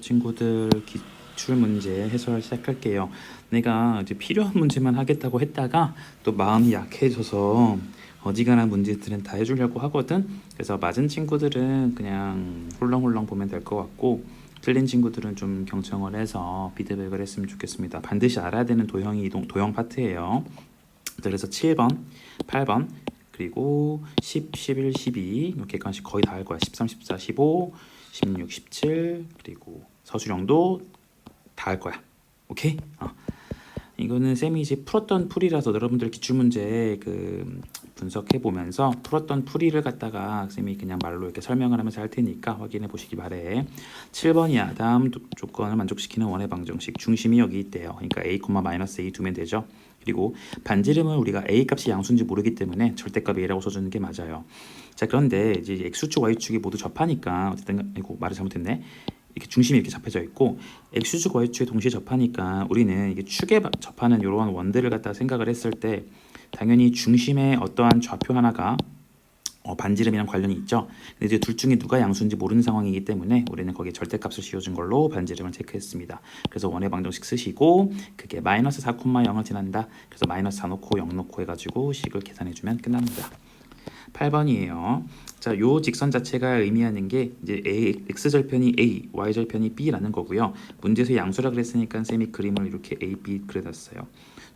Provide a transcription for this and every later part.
친구들 기출 문제 해설 시작할게요. 내가 이제 필요한 문제만 하겠다고 했다가 또 마음이 약해져서 어지간한 문제들은 다 해주려고 하거든. 그래서 맞은 친구들은 그냥 홀렁홀렁 보면 될 것 같고 틀린 친구들은 좀 경청을 해서 피드백을 했으면 좋겠습니다. 반드시 알아야 되는 도형이 이동 도형 파트예요. 그래서 7번, 8번, 그리고 10, 11, 12 이렇게까지 거의 다 할 거야. 13, 14, 15, 16, 17 그리고 서술형도 다 할 거야. 오케이? 어. 이거는 쌤이 이제 풀었던 풀이라서 여러분들 기출 문제 그 분석해 보면서 풀었던 풀이를 갖다가 쌤이 그냥 말로 이렇게 설명을 하면서 할 테니까 확인해 보시기 바래. 7번이야. 다음 도- 조건을 만족시키는 원의 방정식 중심이 여기 있대요. 그러니까 a, 마이너스 a 두면 되죠. 그리고 반지름을 우리가 a 값이 양수인지 모르기 때문에 절대값 a라고 써주는 게 맞아요. 자 그런데 이제 x축 y축이 모두 접하니까 어쨌든 이거 말을 잘못했네. 이렇게 중심이 이렇게 잡혀져 있고 x축 y축에 동시에 접하니까 우리는 이게 축에 바- 접하는 이러한 원들을 갖다 생각을 했을 때 당연히 중심에 어떠한 좌표 하나가 어, 반지름이랑 관련이 있죠. 근데 이제 둘 중에 누가 양수인지 모르는 상황이기 때문에 우리는 거기에 절대값을 씌워준 걸로 반지름을 체크했습니다. 그래서 원의 방정식 쓰시고 그게 마이너스 4,0을 지난다. 그래서 마이너스 4 놓고 0 놓고 해가지고 식을 계산해주면 끝납니다. 8번이에요. 자, 요 직선 자체가 의미하는 게 이제 a, x 절편이 a, y 절편이 b라는 거고요. 문제에서 양수라 그랬으니까 쌤이 그림을 이렇게 a, b 그려놨어요.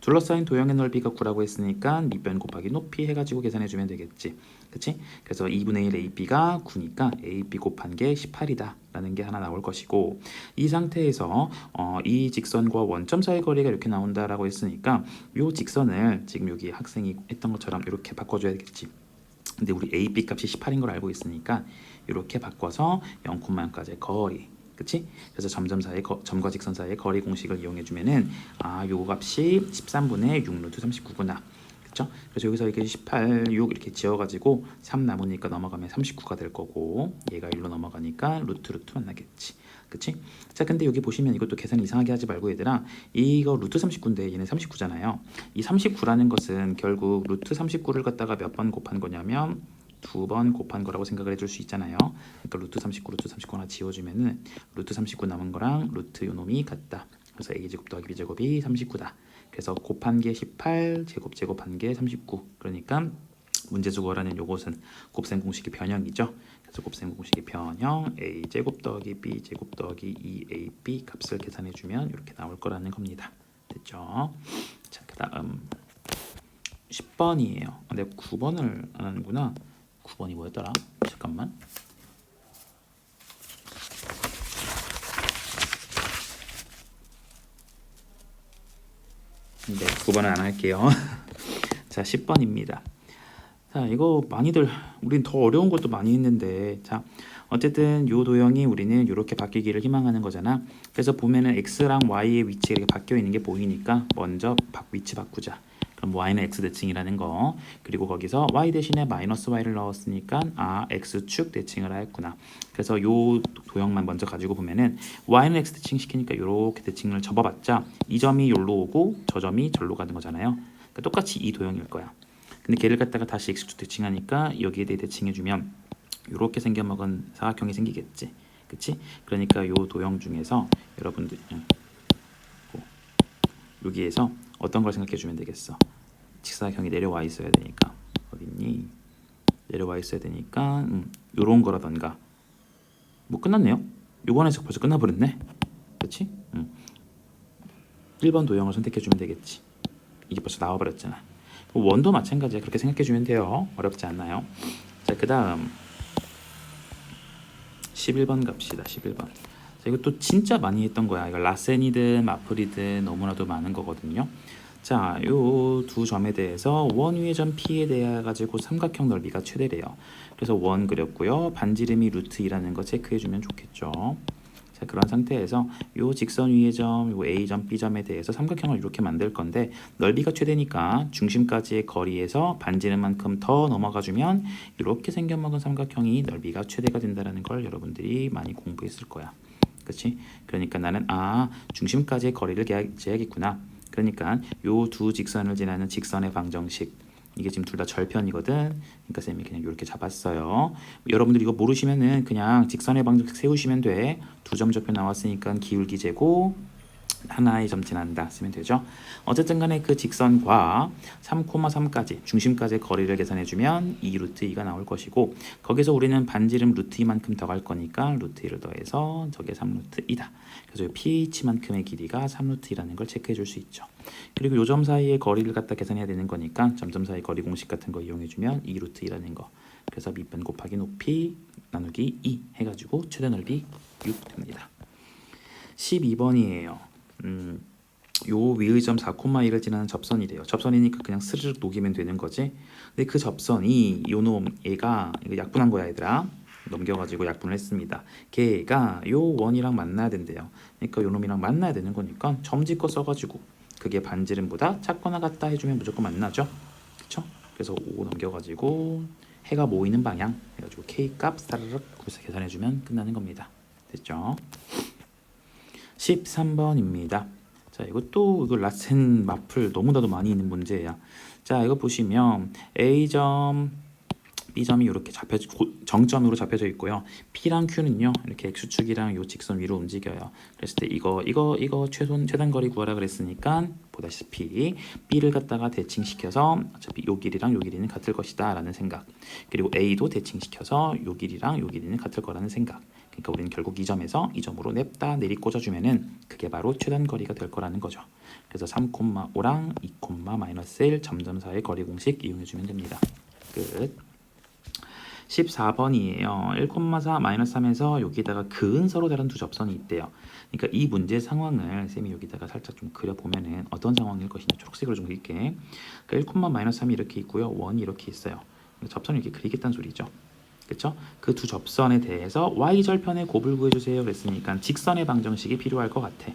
둘러싸인 도형의 넓이가 9라고 했으니까 밑변 곱하기 높이 해가지고 계산해주면 되겠지. 그치? 그래서 2분의 1 AB가 9니까 AB 곱한 게 18이다 라는 게 하나 나올 것이고 이 상태에서 어, 이 직선과 원점 사이 거리가 이렇게 나온다라고 했으니까 요 직선을 지금 여기 학생이 했던 것처럼 이렇게 바꿔줘야겠지. 근데 우리 AB 값이 18인 걸 알고 있으니까 이렇게 바꿔서 0,0까지의 거리 그치? 그래서 점점 사이 거, 점과 직선 사이의 거리 공식을 이용해 주면은 아 요거 값이 13분의 6 루트 39구나 그쵸? 그래서 여기서 이게 18, 6 이렇게 지어가지고 3 남으니까 넘어가면 39가 될 거고 얘가 1로 넘어가니까 루트 루트 만나겠지. 그치? 자 근데 여기 보시면 이것도 계산 이상하게 하지 말고 얘들아 이거 루트 39인데 얘는 39잖아요. 이 39라는 것은 결국 루트 39를 갖다가 몇 번 곱한 거냐면 두번 곱한 거라고 생각을 해줄 수 있잖아요. 그러니까 루트 39 루트 39 하나 지워주면은 루트 39 남은 거랑 루트 요 놈이 같다. 그래서 a제곱 더하기 b제곱이 39다 그래서 곱한 게 18 제곱 제곱한 게 39 그러니까 문제수 구하라는 요것은 곱셈 공식의 변형이죠. 그래서 곱셈 공식의 변형 a 제곱 더하기 b 제곱 더하기 2ab 값을 계산해 주면 이렇게 나올 거라는 겁니다. 됐죠? 자 그다음 10번이에요. 아, 내가 9번을 안 하는구나. 9번이 뭐였더라? 잠깐만 네, 9번은 안 할게요. 자, 10번입니다. 자, 이거 많이들 우린 더 어려운 것도 많이 있는데 자, 어쨌든 요 도형이 우리는 이렇게 바뀌기를 희망하는 거잖아. 그래서 보면은 x랑 y의 위치가 이렇게 바뀌어 있는 게 보이니까 먼저 바, 위치 바꾸자. 그럼 y는 x 대칭이라는 거. 그리고 거기서 y 대신에 마이너스 y를 넣었으니까 아 x축 대칭을 하였구나. 그래서 요 도형만 먼저 가지고 보면은 y는 x 대칭 시키니까 이렇게 대칭을 접어봤자 이 점이 여기로 오고 저 점이 절로 가는 거잖아요. 그러니까 똑같이 이 도형일 거야. 근데 걔를 갖다가 다시 x축 대칭하니까 여기에 대해 대칭해주면 이렇게 생겨먹은 사각형이 생기겠지. 그치? 그러니까 요 도형 중에서 여러분들. 여기에서 어떤 걸 생각해 주면 되겠어. 직사각형이 내려와 있어야 되니까 어딨니? 내려와 있어야 되니까 음, 요런 거라던가 뭐 끝났네요. 요번에서 벌써 끝나버렸네. 그치? 음. 1번 도형을 선택해 주면 되겠지. 이게 벌써 나와버렸잖아. 원도 마찬가지야. 그렇게 생각해 주면 돼요. 어렵지 않나요? 자, 그 다음 11번 갑시다. 11번. 자, 이것도 진짜 많이 했던 거야. 이거 라센이든 마플이든 너무나도 많은 거거든요. 자, 요 두 점에 대해서 원 위의 점 P에 대해 가지고 삼각형 넓이가 최대래요. 그래서 원 그렸고요. 반지름이 루트 2라는 거 체크해 주면 좋겠죠. 자, 그런 상태에서 요 직선 위의 점, 요 A점, B점에 대해서 삼각형을 이렇게 만들 건데 넓이가 최대니까 중심까지의 거리에서 반지름만큼 더 넘어가 주면 이렇게 생겨먹은 삼각형이 넓이가 최대가 된다는 걸 여러분들이 많이 공부했을 거야. 그렇지? 그러니까 나는 아 중심까지의 거리를 재야겠구나. 그러니까 요 두 직선을 지나는 직선의 방정식 이게 지금 둘 다 절편이거든. 그러니까 쌤이 그냥 이렇게 잡았어요. 여러분들 이거 모르시면은 그냥 직선의 방정식 세우시면 돼. 두점 좌표 나왔으니까 기울기 제곱 하나의 점 지난다 쓰면 되죠. 어쨌든 간에 그 직선과 3,3까지 중심까지의 거리를 계산해 주면 2 루트 2가 나올 것이고 거기서 우리는 반지름 루트 2만큼 더 갈 거니까 루트 2를 더해서 저게 3 루트 2다. 그래서 이 pH만큼의 길이가 3 루트 2라는 걸 체크해 줄 수 있죠. 그리고 요 점 사이의 거리를 갖다 계산해야 되는 거니까 점점 사이 거리 공식 같은 거 이용해 주면 2 루트 2라는 거. 그래서 밑변 곱하기 높이 나누기 2 해가지고 최대 넓이 6 됩니다. 12번이에요. 음, 요 위의 점 4,2를 지나는 접선이래요. 접선이니까 그냥 스르륵 녹이면 되는 거지. 근데 그 접선이 요놈 얘가 이거 약분한 거야 얘들아. 넘겨가지고 약분을 했습니다. 걔가 요 원이랑 만나야 된대요. 그러니까 요 놈이랑 만나야 되는 거니까 점짓거 써가지고 그게 반지름보다 작거나 같다 해주면 무조건 만나죠. 그쵸? 그래서 5 넘겨가지고 해가 모이는 방향 해가지고 K 값 사르륵 거기서 계산해주면 끝나는 겁니다. 됐죠? 13번입니다. 자, 이것도 이거 라센 마플 너무나도 많이 있는 문제야. 자, 이거 보시면 A점, B점이 이렇게 잡혀 정점으로 잡혀져 있고요. P랑 Q는요. 이렇게 x축이랑 요 직선 위로 움직여요. 그랬을 때 이거 이거 이거 최소 최단 거리 구하라 그랬으니까 보다시피 B를 갖다가 대칭시켜서 어차피 요 길이랑 요 길이는 같을 것이다라는 생각. 그리고 A도 대칭시켜서 요 길이랑 요 길이는 같을 거라는 생각. 그러니까 우리는 결국 이 점에서 이 점으로 냅다 내리 꽂아주면은 그게 바로 최단 거리가 될 거라는 거죠. 그래서 3,5랑 2,-1 점점 사이의 거리 공식 이용해주면 됩니다. 끝. 14번이에요. 1,4 마이너스 3에서 여기다가 근서로 다른 두 접선이 있대요. 그러니까 이 문제 상황을 쌤이 여기다가 살짝 좀 그려보면은 어떤 상황일 것이냐 초록색으로 좀 그릴게. 그 1, 마이너스 3이 이렇게 있고요. 원이 이렇게 있어요. 접선을 이렇게 그리겠다는 소리죠. 그렇죠? 그 두 접선에 대해서 y절편의 곱을 구해주세요. 그랬으니까 직선의 방정식이 필요할 것 같아.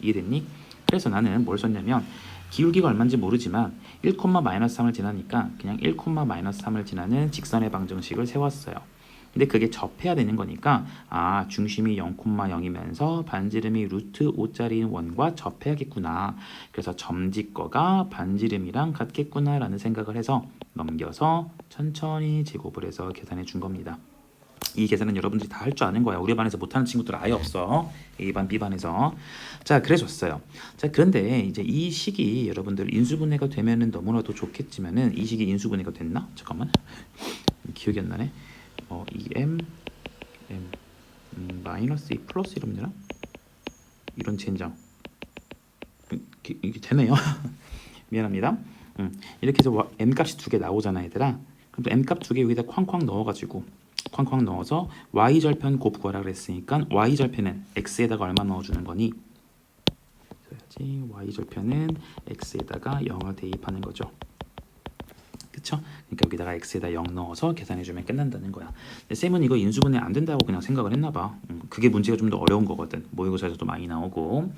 이해됐니? 그래서 나는 뭘 썼냐면 기울기가 얼마인지 모르지만 1, 마이너스 3을 지나니까 그냥 1, 마이너스 3을 지나는 직선의 방정식을 세웠어요. 근데 그게 접해야 되는 거니까 아 중심이 0,0이면서 반지름이 루트 5짜리인 원과 접해야겠구나. 그래서 점짓거가 반지름이랑 같겠구나라는 생각을 해서 넘겨서 천천히 제곱을 해서 계산해 준 겁니다. 이 계산은 여러분들이 다 할 줄 아는 거야. 우리 반에서 못하는 친구들 아예 없어. A반, B반에서. 자, 그래줬어요. 자, 그런데 이제 이 식이 여러분들 인수분해가 되면은 너무나도 좋겠지만은 이 식이 인수분해가 됐나? 잠깐만. 기억이 안 나네. 어, 2M, M, 음, 마이너스 2 플러스 이러면 되나? 이런 젠장. 음, 기- 이게 되네요. 미안합니다. 음, 이렇게 해서 와- M 값이 두 개 나오잖아, 얘들아. 그럼 또 M 값 두 개 여기다 쾅쾅 넣어가지고 쾅쾅 넣어서 y 절편 곱 구하라 그랬으니까 y 절편은 x에다가 얼마 넣어주는 거니? 써야지 y 절편은 x에다가 0을 대입하는 거죠. 그쵸? 그러니까 여기다가 x에다 0 넣어서 계산해주면 끝난다는 거야. 근데 쌤은 이거 인수분해 안 된다고 그냥 생각을 했나봐. 음, 그게 문제가 좀 더 어려운 거거든. 모의고사에서도 많이 나오고.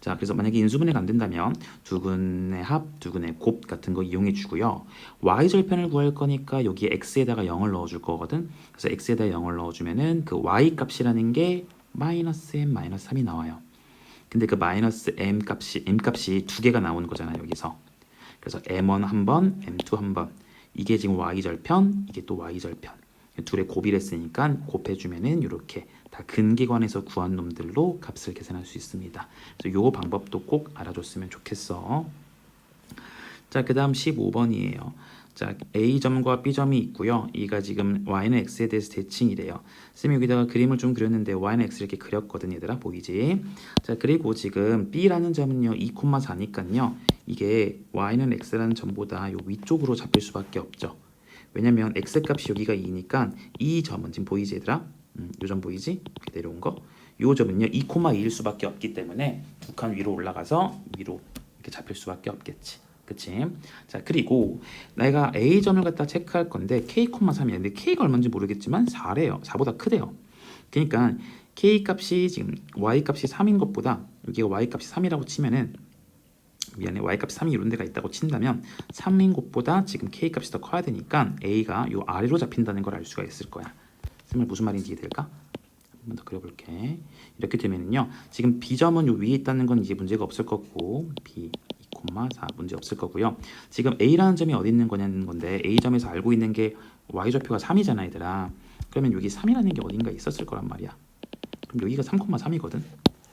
자, 그래서 만약에 인수분해가 안 된다면 두 근의 합, 두 근의 곱 같은 거 이용해 주고요. y 절편을 구할 거니까 여기에 x에다가 0을 넣어줄 거거든. 그래서 x에다 0을 넣어주면은 그 y 값이라는 게 마이너스 m 마이너스 3이 나와요. 근데 그 마이너스 m 값이 m 값이 두 개가 나오는 거잖아 여기서. 그래서 m1 한 번, m2 한 번. 이게 지금 y 절편, 이게 또 y 절편. 둘의 곱이를 했으니까 곱해주면은 이렇게 다 근기관에서 구한 놈들로 값을 계산할 수 있습니다. 그래서 요 방법도 꼭 알아줬으면 좋겠어. 자, 그 다음 15번이에요. 자, A점과 B점이 있고요. 이가 지금 Y는 X에 대해서 대칭이래요. 쌤이 여기다가 그림을 좀 그렸는데 Y는 X 이렇게 그렸거든 얘들아 보이지? 자, 그리고 지금 B라는 점은요 2,4니까요. 이게 Y는 X라는 점보다 요 위쪽으로 잡힐 수밖에 없죠. 왜냐면 X 값이 여기가 2니까 이 점은 지금 보이지 얘들아? 음, 요점 보이지? 이렇게 내려온 거. 요 점은요 2,2일 수밖에 없기 때문에 두 칸 위로 올라가서 위로 이렇게 잡힐 수밖에 없겠지. 그치? 자 그리고 내가 A 점을 갖다 체크할 건데 K,3이야. 근데 K가 얼마인지 모르겠지만 4래요. 4보다 크대요. 그러니까 K 값이 지금 Y 값이 3인 것보다 여기가 Y 값이 3이라고 치면은 미안해 Y 값이 3이 이런 데가 있다고 친다면 3인 것보다 지금 K 값이 더 커야 되니까 A가 요 아래로 잡힌다는 걸 알 수가 있을 거야. 쌤을 무슨 말인지 이해될까? 한번 더 그려볼게. 이렇게 되면은요. 지금 B점은 요 위에 있다는 건 이제 문제가 없을 거고 B 4 문제 없을 거고요. 지금 A라는 점이 어디 있는 거냐는 건데 A점에서 알고 있는 게 Y 좌표가 3이잖아 얘들아. 그러면 여기 3이라는 게 어딘가 있었을 거란 말이야. 그럼 여기가 3,3이거든.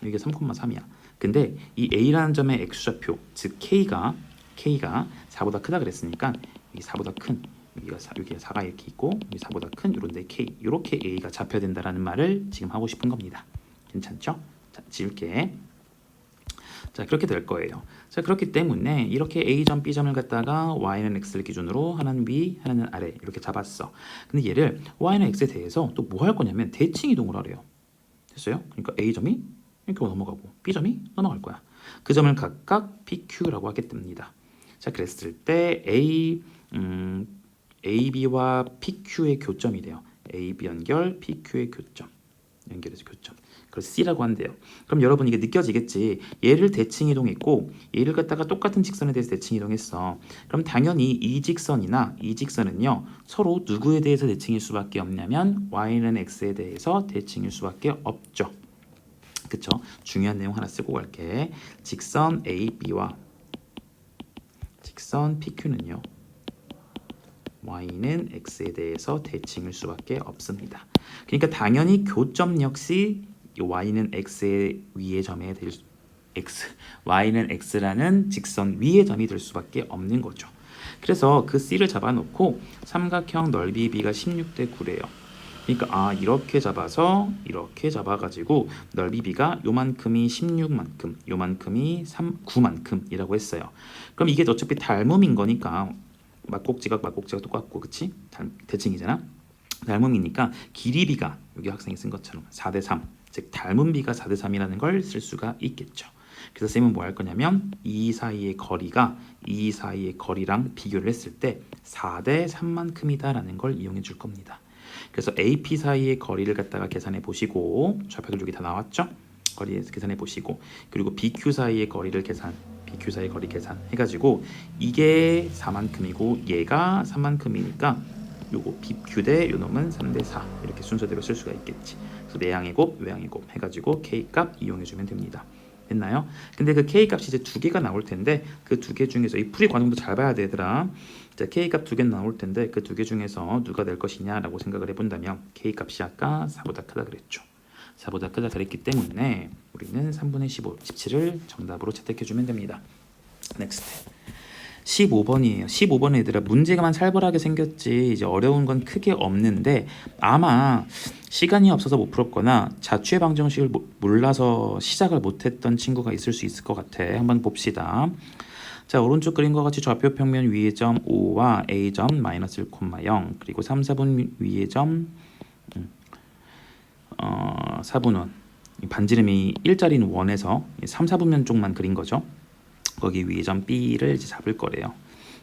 여기가 3,3이야. 근데 이 A라는 점의 X 좌표 즉 K가 K가 4보다 크다 그랬으니까 여기 4보다 큰 여기가 4, 여기가 4가 이렇게 있고 여기 4보다 큰 이런데 K 이렇게 A가 잡혀야 된다라는 말을 지금 하고 싶은 겁니다. 괜찮죠? 자, 지울게. 자, 그렇게 될 거예요. 자, 그렇기 때문에 이렇게 A점, B점을 갖다가 Y는 X를 기준으로 하나는 위, 하나는 아래 이렇게 잡았어. 근데 얘를 Y는 X에 대해서 또 뭐 할 거냐면 대칭 이동을 하래요. 됐어요? 그러니까 A점이 이렇게 넘어가고 B점이 넘어갈 거야. 그 점을 각각 PQ라고 하게 됩니다. 자, 그랬을 때 A 음, AB와 PQ의 교점이래요. AB 연결 PQ의 교점. 연결해서 교점. 그걸 C라고 한대요. 그럼 여러분 이게 느껴지겠지. 얘를 대칭 이동했고 얘를 갖다가 똑같은 직선에 대해서 대칭 이동했어. 그럼 당연히 이 직선이나 이 직선은요 서로 누구에 대해서 대칭일 수밖에 없냐면 y는 x에 대해서 대칭일 수밖에 없죠. 그쵸? 중요한 내용 하나 쓰고 갈게. 직선 AB와 직선 PQ는요. y는 x에 대해서 대칭일 수밖에 없습니다. 그러니까 당연히 교점 역시 이 y는 x의 위의 점에 될 수- x y는 x라는 직선 위의 점이 될 수밖에 없는 거죠. 그래서 그 c를 잡아놓고 삼각형 넓이 b가 16대 9래요. 그러니까 아 이렇게 잡아서 이렇게 잡아가지고 넓이 b가 요만큼이 16만큼, 요만큼이 3, 9만큼이라고 했어요. 그럼 이게 어차피 닮음인 거니까 막곡지각 막곡지각 똑같고 그치? 닮- 대칭이잖아. 닮음이니까 길이 비가 여기 학생이 쓴 것처럼 4대 3, 즉 닮은 비가 4대 3이라는 걸 쓸 수가 있겠죠. 그래서 쌤은 뭐 할 거냐면 이 사이의 거리가 이 사이의 거리랑 비교를 했을 때 4대 3만큼이다라는 걸 이용해 줄 겁니다. 그래서 AP 사이의 거리를 갖다가 계산해 보시고 좌표들 여기 다 나왔죠? 거리에서 계산해 보시고 그리고 BQ 사이의 거리를 계산 BQ 사이의 거리 계산 해가지고 이게 4만큼이고 얘가 3만큼이니까 요거 BQ 대 요놈은 3대 4 이렇게 순서대로 쓸 수가 있겠지. 그래서 내양의 곱, 외양의 곱 해가지고 K 값 이용해 주면 됩니다. 됐나요? 근데 그 K 값이 이제 두 개가 나올 텐데 그 두 개 중에서 이 풀이 과정도 잘 봐야 되더라. 자, K 값 두 개 나올 텐데 그 두 개 중에서 누가 될 것이냐라고 생각을 해본다면 K 값이 아까 4보다 크다 그랬죠. 4보다 크다 그랬기 때문에 우리는 3분의 15, 17을 정답으로 채택해 주면 됩니다. 넥스트. 15번이에요. 15번 애들아 문제가만 살벌하게 생겼지 이제 어려운 건 크게 없는데 아마 시간이 없어서 못 풀었거나 자취의 방정식을 모- 몰라서 시작을 못했던 친구가 있을 수 있을 것 같아. 한번 봅시다. 자 오른쪽 그림과 같이 좌표 평면 위의 점 O와 A점 마이너스 1,0 그리고 3, 4분 위의 점 음, 어, 4분원 이 반지름이 일자리는 원에서 3, 4분면 쪽만 그린 거죠. 거기 위의 점 B를 이제 잡을 거래요.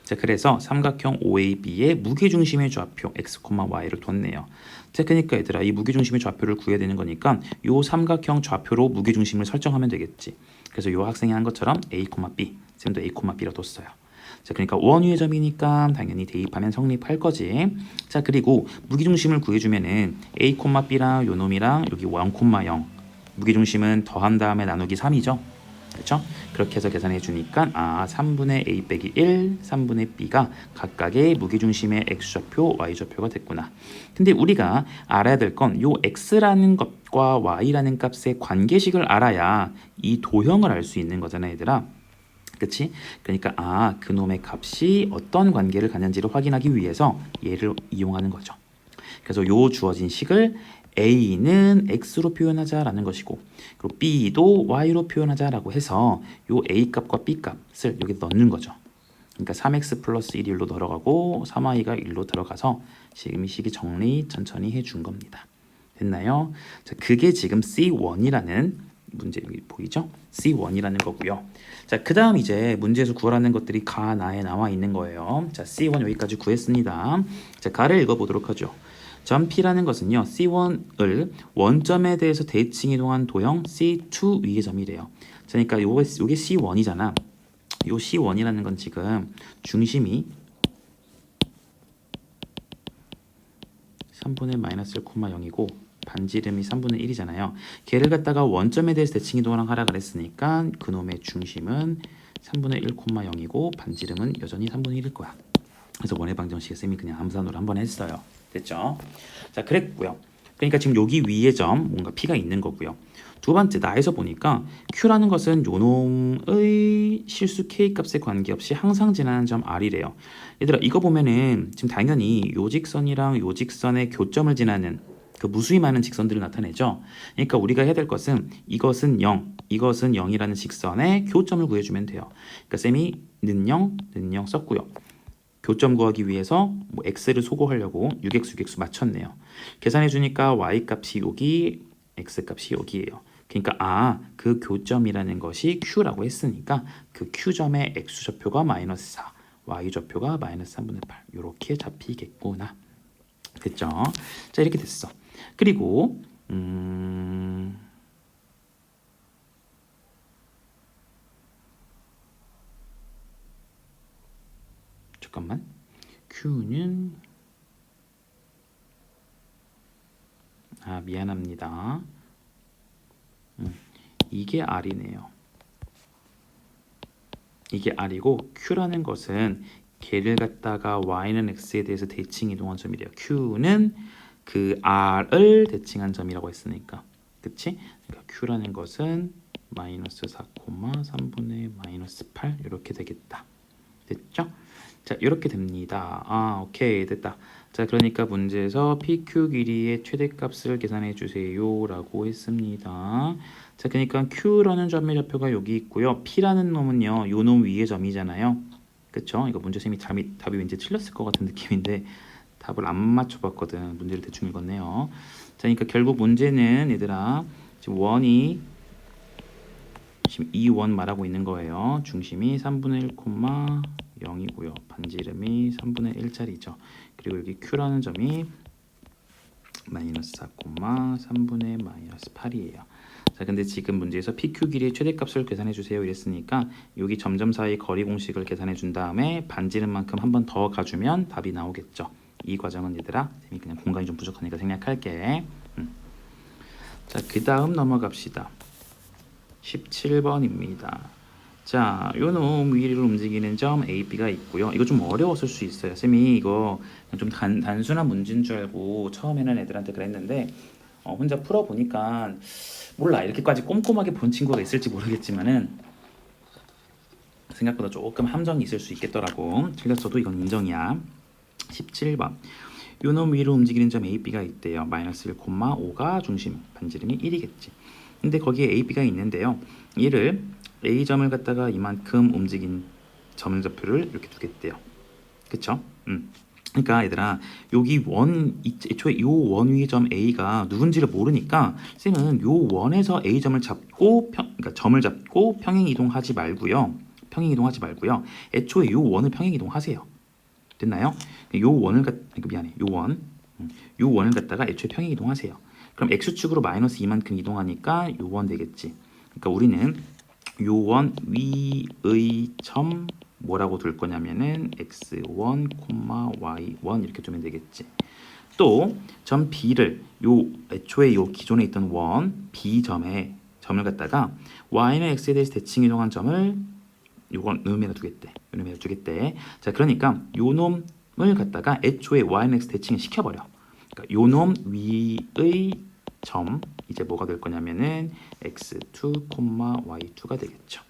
자, 그래서 삼각형 OAB의 무게중심의 좌표 x, y를 뒀네요. 자, 그러니까 얘들아 이 무게중심의 좌표를 구해야 되는 거니까 요 삼각형 좌표로 무게중심을 설정하면 되겠지. 그래서 요 학생이 한 것처럼 a, b, 쌤도 a, b라 뒀어요. 자, 그러니까 원위의 점이니까 당연히 대입하면 성립할 거지. 자, 그리고 무게중심을 구해주면은 a, b랑 요 놈이랑 여기 1, 0 무게중심은 더한 다음에 나누기 3이죠. 그렇죠? 그렇게 해서 계산해 주니까 아 3분의 a 빼기 1, 3분의 b가 각각의 무게중심의 x좌표, y좌표가 됐구나. 근데 우리가 알아야 될 건 요 x라는 것과 y라는 값의 관계식을 알아야 이 도형을 알 수 있는 거잖아, 얘들아. 그치? 그러니까 아 그놈의 값이 어떤 관계를 갖는지를 확인하기 위해서 얘를 이용하는 거죠. 그래서 요 주어진 식을 a는 x로 표현하자라는 것이고 그리고 b도 y로 표현하자라고 해서 요 a 값과 b 값을 여기 넣는 거죠. 그러니까 3x 플러스 1이 1로 들어가고 3y가 1로 들어가서 지금 이 식이 정리 천천히 해준 겁니다. 됐나요? 자, 그게 지금 C1이라는 문제 여기 보이죠? C1이라는 거고요. 자, 그 다음 이제 문제에서 구하라는 것들이 가 나에 나와 있는 거예요. 자, C1 여기까지 구했습니다. 자, 가를 읽어 보도록 하죠. 점 P라는 것은요. C1을 원점에 대해서 대칭 이동한 도형 C2 위의 점이래요. 자, 그러니까 요게 요게 C1이잖아. 요 C1이라는 건 지금 중심이 3분의 마이너스 1,0이고 반지름이 3분의 1이잖아요. 걔를 갖다가 원점에 대해서 대칭 이동을 하라 그랬으니까 그놈의 중심은 3분의 1,0이고 반지름은 여전히 3분의 1일 거야. 그래서 원의 방정식에 쌤이 그냥 암산으로 한번 했어요. 됐죠? 자, 그랬고요. 그러니까 지금 여기 위에 점 뭔가 P가 있는 거고요. 두 번째 나에서 보니까 Q라는 것은 요놈의 실수 K 값에 관계없이 항상 지나는 점 R이래요. 얘들아 이거 보면은 지금 당연히 요직선이랑 요직선의 교점을 지나는 그 무수히 많은 직선들을 나타내죠. 그러니까 우리가 해야 될 것은 이것은 0, 이것은 0이라는 직선의 교점을 구해주면 돼요. 그러니까 쌤이 는 0, 는 0 썼고요. 교점 구하기 위해서 뭐 x를 소거하려고 6x, 6x 맞췄네요. 계산해 주니까 y 값이 여기, x 값이 여기예요. 그러니까 아, 그 교점이라는 것이 q라고 했으니까 그 q점의 x 좌표가 마이너스 4, y 좌표가 마이너스 3분의 8 이렇게 잡히겠구나. 됐죠? 자 이렇게 됐어. 그리고 음... 잠깐만. Q는 아 미안합니다. 음, 이게 R이네요. 이게 R이고 Q라는 것은 걔를 갖다가 Y는 X에 대해서 대칭 이동한 점이래요. Q는 그 R을 대칭한 점이라고 했으니까 그치? 그러니까 Q라는 것은 마이너스 4, 3분의 마이너스 8 이렇게 되겠다. 됐죠? 자 이렇게 됩니다. 아 오케이 됐다. 자 그러니까 문제에서 PQ 길이의 최대값을 계산해 주세요라고 했습니다. 자 그러니까 Q라는 점의 좌표가 여기 있고요. P라는 놈은요 요 놈 위의 점이잖아요. 그쵸? 이거 문제쌤이 답이, 답이 왠지 틀렸을 것 같은 느낌인데 답을 안 맞춰봤거든. 문제를 대충 읽었네요. 자 그러니까 결국 문제는 얘들아 지금 원이 지금 이 원 말하고 있는 거예요. 중심이 3분의 1, 0이고요. 반지름이 3분의 1짜리죠. 그리고 여기 Q라는 점이 마이너스 4, 3분의 마이너스 8이에요. 자, 근데 지금 문제에서 PQ 길이의 최대값을 계산해 주세요 이랬으니까 여기 점점 사이 거리 공식을 계산해 준 다음에 반지름만큼 한 번 더 가주면 답이 나오겠죠. 이 과정은 얘들아, 그냥 공간이 좀 부족하니까 생략할게. 음. 자, 그 다음 넘어갑시다. 17번입니다. 자, 요놈 위를 움직이는 점 A, B가 있고요. 이거 좀 어려웠을 수 있어요. 쌤이 이거 좀 단, 단순한 문제인 줄 알고 처음에는 애들한테 그랬는데 어, 혼자 풀어보니까 몰라 이렇게까지 꼼꼼하게 본 친구가 있을지 모르겠지만은 생각보다 조금 함정이 있을 수 있겠더라고. 틀렸어도 이건 인정이야. 17번. 요놈 위로 움직이는 점 A, B가 있대요. 마이너스 1, 5가 중심, 반지름이 1이겠지. 근데 거기에 A, B가 있는데요. 얘를 A 점을 갖다가 이만큼 움직인 점 좌표를 이렇게 두겠대요. 그쵸? 음. 그러니까 얘들아 여기 원 애초에 요원 위의 점 A가 누군지를 모르니까 쌤은 요 원에서 A 점을 잡고 평 그러니까 점을 잡고 평행 이동하지 말고요. 평행 이동하지 말고요. 애초에 요 원을 평행 이동하세요. 됐나요? 요 원을 갖 미안해. 요 원. 음, 요 원을 갖다가 애초에 평행 이동하세요. 그럼 x축으로 마이너스 이만큼 이동하니까 요원 되겠지. 그러니까 우리는 요원 위의 점 뭐라고 둘 거냐면은 x1, y1 이렇게 두면 되겠지. 또 점 B를 요 애초에 요 기존에 있던 원 B 점에 점을 갖다가 y는 x에 대해서 대칭 이동한 점을 요건 음에다 두겠대. 요놈에다 두겠대. 자, 그러니까 요 놈을 갖다가 애초에 y는 x 대칭을 시켜버려. 그러니까 요놈 위의 점 이제 뭐가 될 거냐면은 x2, y2가 되겠죠.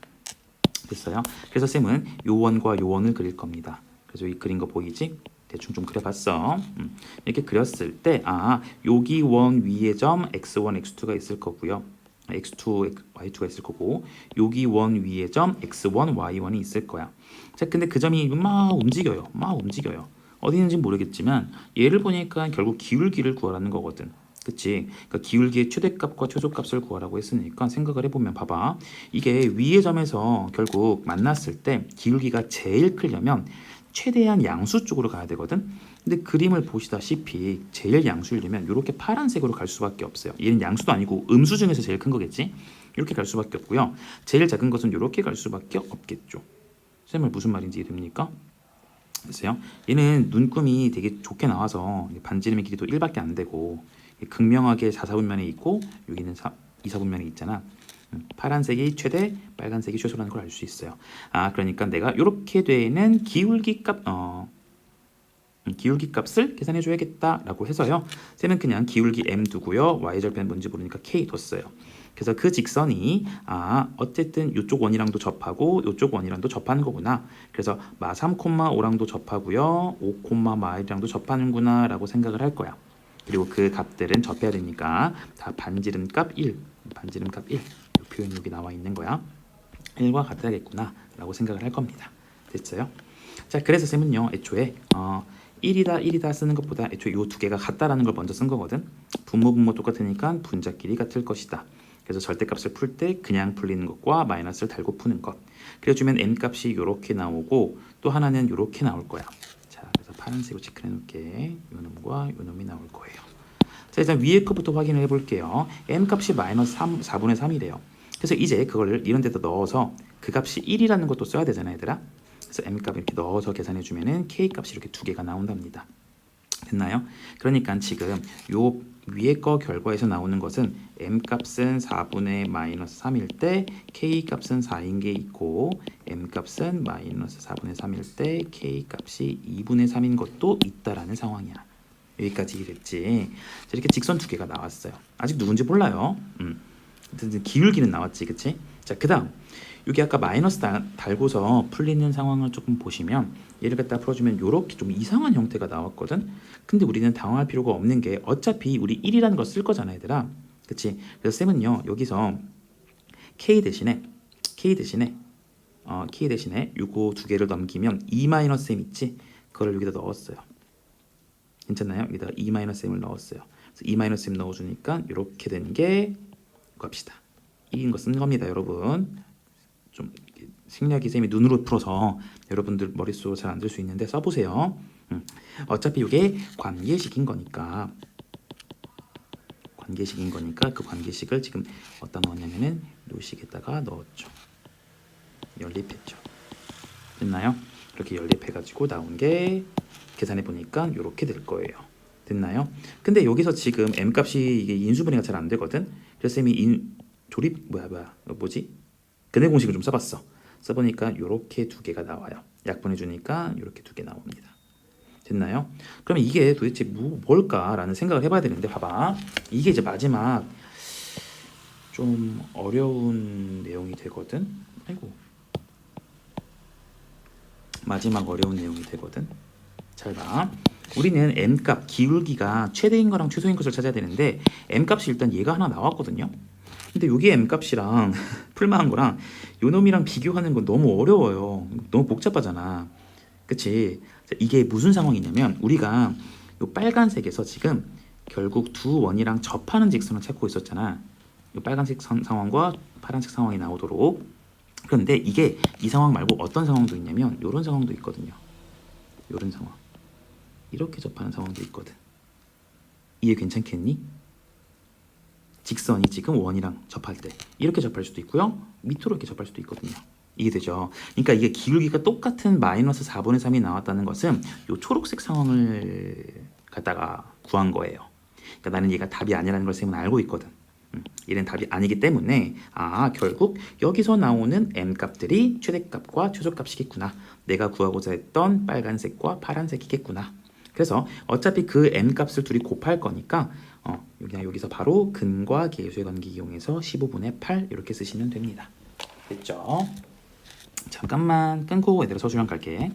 됐어요? 그래서 쌤은 요원과 요원을 그릴 겁니다. 그래서 이 그린 거 보이지? 대충 좀 그려봤어. 음. 이렇게 그렸을 때, 아, 여기 원 위에 점 x1, x2가 있을 거고요. x2, y2가 있을 거고, 여기 원 위에 점 x1, y1이 있을 거야. 자, 근데 그 점이 막 움직여요. 막 움직여요. 어디 있는지 모르겠지만, 얘를 보니까 결국 기울기를 구하라는 거거든. 그치? 그러니까 기울기의 최대값과 최소값을 구하라고 했으니까 생각을 해보면 봐봐. 이게 위의 점에서 결국 만났을 때 기울기가 제일 크려면 최대한 양수 쪽으로 가야 되거든. 근데 그림을 보시다시피 제일 양수이려면 이렇게 파란색으로 갈 수밖에 없어요. 얘는 양수도 아니고 음수 중에서 제일 큰 거겠지. 이렇게 갈 수밖에 없고요. 제일 작은 것은 이렇게 갈 수밖에 없겠죠. 쌤을 무슨 말인지 됩니까? 됐어요? 얘는 눈금이 되게 좋게 나와서 반지름의 길이도 1밖에 안 되고 극명하게 4사분면에 있고 여기는 2사분면에 있잖아. 음, 파란색이 최대, 빨간색이 최소라는 걸 알 수 있어요. 아, 그러니까 내가 이렇게 되는 기울기 값, 어, 음, 기울기 값을 계산해 줘야겠다라고 해서요. 쌤은 그냥 기울기 m 두고요. y절편 뭔지 모르니까 k 뒀어요. 그래서 그 직선이 아 어쨌든 이쪽 원이랑도 접하고 이쪽 원이랑도 접하는 거구나. 그래서 마 3,5랑도 접하고요. 5, 마이랑도 접하는구나 라고 생각을 할 거야. 그리고 그 값들은 접해야 되니까 다 반지름 값 1, 반지름 값 1. 이 표현이 여기 나와 있는 거야. 1과 같아야겠구나 라고 생각을 할 겁니다. 됐어요? 자, 그래서 쌤은요, 애초에 어, 1이다 1이다 쓰는 것보다 애초에 이 두 개가 같다라는 걸 먼저 쓴 거거든. 분모 분모 똑같으니까 분자끼리 같을 것이다. 그래서 절대값을 풀 때 그냥 풀리는 것과 마이너스를 달고 푸는 것. 그래주면 m 값이 이렇게 나오고 또 하나는 이렇게 나올 거야. 자, 그래서 파란색으로 체크해 놓을게. 요 놈과 요 놈이 나올 거예요. 자, 일단 위에 거부터 확인을 해볼게요. m 값이 마이너스 3, 4분의 3이래요. 그래서 이제 그걸 이런 데다 넣어서 그 값이 1이라는 것도 써야 되잖아, 얘들아. 그래서 m 값 이렇게 넣어서 계산해 주면은 k 값이 이렇게 두 개가 나온답니다. 됐나요? 그러니까 지금 요 위에 거 결과에서 나오는 것은 m 값은 4분의 마이너스 3일 때 k 값은 4인 게 있고 m 값은 마이너스 4분의 3일 때 k 값이 2분의 3인 것도 있다라는 상황이야. 여기까지? 자, 이렇게 직선 두 개가 나왔어요. 아직 누군지 몰라요. 음. 기울기는 나왔지, 그치? 자, 그 다음 여기 아까 마이너스 달, 달고서 풀리는 상황을 조금 보시면 얘를 갖다 풀어주면 이렇게 좀 이상한 형태가 나왔거든. 근데 우리는 당황할 필요가 없는 게 어차피 우리 1이라는 거쓸 거잖아, 얘들아. 그치? 그래서 쌤은요 여기서 k 대신에 k 대신에 어, k 대신에 요거 두 개를 넘기면 2 마이너스 m 있지? 그걸 여기다 넣었어요. 괜찮나요? 여기다 2 마이너스 m을 넣었어요. 그래서 2 마이너스 m 넣어주니까 이렇게 되는 게 합시다. 1인 거쓴 겁니다, 여러분. 좀 생략이 쌤이 눈으로 풀어서 여러분들 머릿속으로 잘 안 들 수 있는데 써보세요. 음. 어차피 이게 관계식인 거니까 관계식인 거니까 그 관계식을 지금 어디다 넣었냐면은 요 식에다가 넣었죠. 연립했죠. 됐나요? 이렇게 연립해가지고 나온 게 계산해 보니까 이렇게 될 거예요. 됐나요? 근데 여기서 지금 m 값이 이게 인수분해가 잘 안 되거든. 그래서 쌤이 인 조립 뭐야 뭐야 뭐지? 근해 공식을 좀 써봤어. 써보니까 이렇게 두 개가 나와요. 약분해 주니까 이렇게 두 개 나옵니다. 됐나요? 그러면 이게 도대체 뭐, 뭘까라는 생각을 해봐야 되는데 봐봐. 이게 이제 마지막 좀 어려운 내용이 되거든. 아이고. 마지막 어려운 내용이 되거든. 잘 봐. 우리는 m 값 기울기가 최대인 거랑 최소인 것을 찾아야 되는데 m 값이 일단 얘가 하나 나왔거든요. 근데 여기 m 값이랑 풀만한 거랑 요 놈이랑 비교하는 건 너무 어려워요. 너무 복잡하잖아. 그치? 자, 이게 무슨 상황이냐면 우리가 요 빨간색에서 지금 결국 두 원이랑 접하는 직선을 찾고 있었잖아. 요 빨간색 선- 상황과 파란색 상황이 나오도록. 그런데 이게 이 상황 말고 어떤 상황도 있냐면 요런 상황도 있거든요. 요런 상황. 이렇게 접하는 상황도 있거든. 이해 괜찮겠니? 직선이 지금 원이랑 접할 때 이렇게 접할 수도 있고요. 밑으로 이렇게 접할 수도 있거든요. 이해되죠? 그러니까 이게 기울기가 똑같은 마이너스 4분의 3이 나왔다는 것은 요 초록색 상황을 갖다가 구한 거예요. 그러니까 나는 얘가 답이 아니라는 걸 쌤은 알고 있거든. 음, 얘는 답이 아니기 때문에 아 결국 여기서 나오는 m 값들이 최대값과 최소값이겠구나. 내가 구하고자 했던 빨간색과 파란색이겠구나. 그래서 어차피 그 m 값을 둘이 곱할 거니까 어, 그냥 여기서 바로 근과 계수의 관계 이용해서 15분의 8 이렇게 쓰시면 됩니다. 됐죠? 잠깐만 끊고 얘들아 서술형 갈게.